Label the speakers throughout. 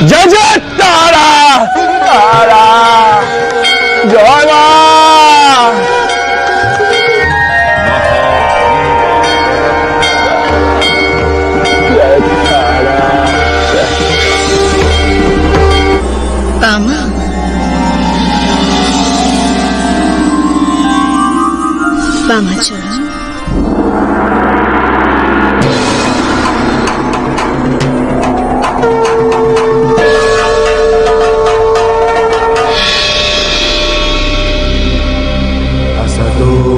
Speaker 1: জয় জয় তারা তারা জয় মা জয় তারা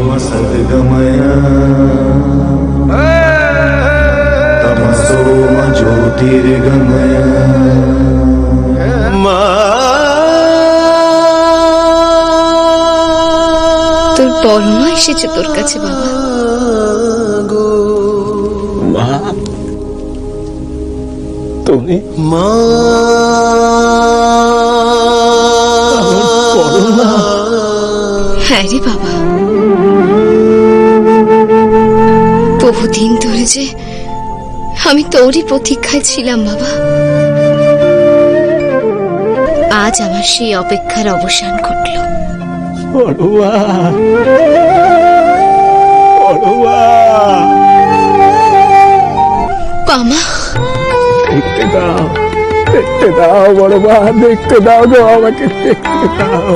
Speaker 2: বামা বামাচরণ
Speaker 3: असतो सद्गमय तमसो ज्योतिर्गमय
Speaker 2: তোর বড় মা এসেছে তোর কাছে বাবা
Speaker 1: মা তুমি
Speaker 3: মা
Speaker 1: বড় মা
Speaker 2: হ্যাঁ রে বাবা বহুদিন ধরে যে আমি তোরই প্রতীক্ষায় ছিলাম বাবা। আজ আমার সেই অপেক্ষার অবসান ঘটল।
Speaker 1: বড় মা বড় মা
Speaker 2: বামা
Speaker 1: দেখতে দাও দেখতে দাও বড় মা দেখতে দাও গো আমাকে দেখতে দাও।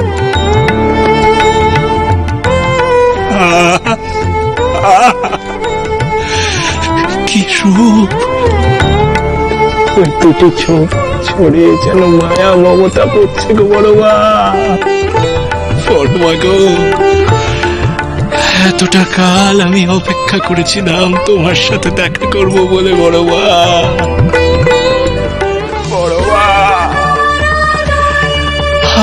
Speaker 1: কি রূপ দুটি চোখ ছড়িয়ে যেন মায়া মমতা পড়ছে গো বড় মা। বড় গো, এতটা কাল আমি অপেক্ষা করেছিলাম তোমার সাথে দেখা করব বলে বড় মা। বড় মা,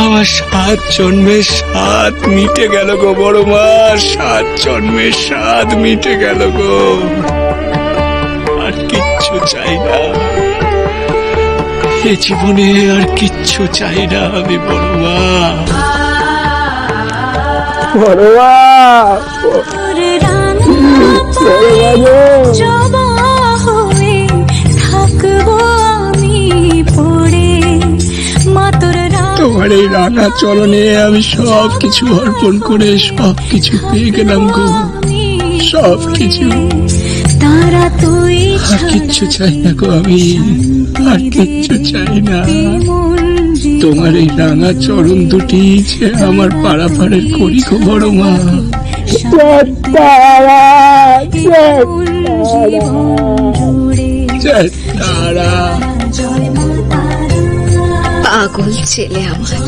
Speaker 1: আমার সাত জন্মের সাত মিটে গেল গো বড় মা, সাত জন্মের সাত মিটে গেল গো। কিচ্ছু চাই না। এ জীবনে আর কিচ্ছু চাই না আমি বড় মা বড় মা
Speaker 4: তোর রাঙা
Speaker 1: বড় মা গো
Speaker 4: জবা থাকব আমি পড়ে মা তোর
Speaker 1: তোমার এই রাঙা চলনে আমি সব কিছু অর্পণ করে সব কিছু পেয়ে গেলাম গো। সব কিছু
Speaker 4: তারা তুই
Speaker 1: কিচ্ছু চাই না গো আমি। আর কিচ্ছু চাই না। তোমার এই রাঙা চরণ দুটি যে আমার পাড়াপাড়ের করি গো বড় মা।
Speaker 2: পাগল ছেলে আমার।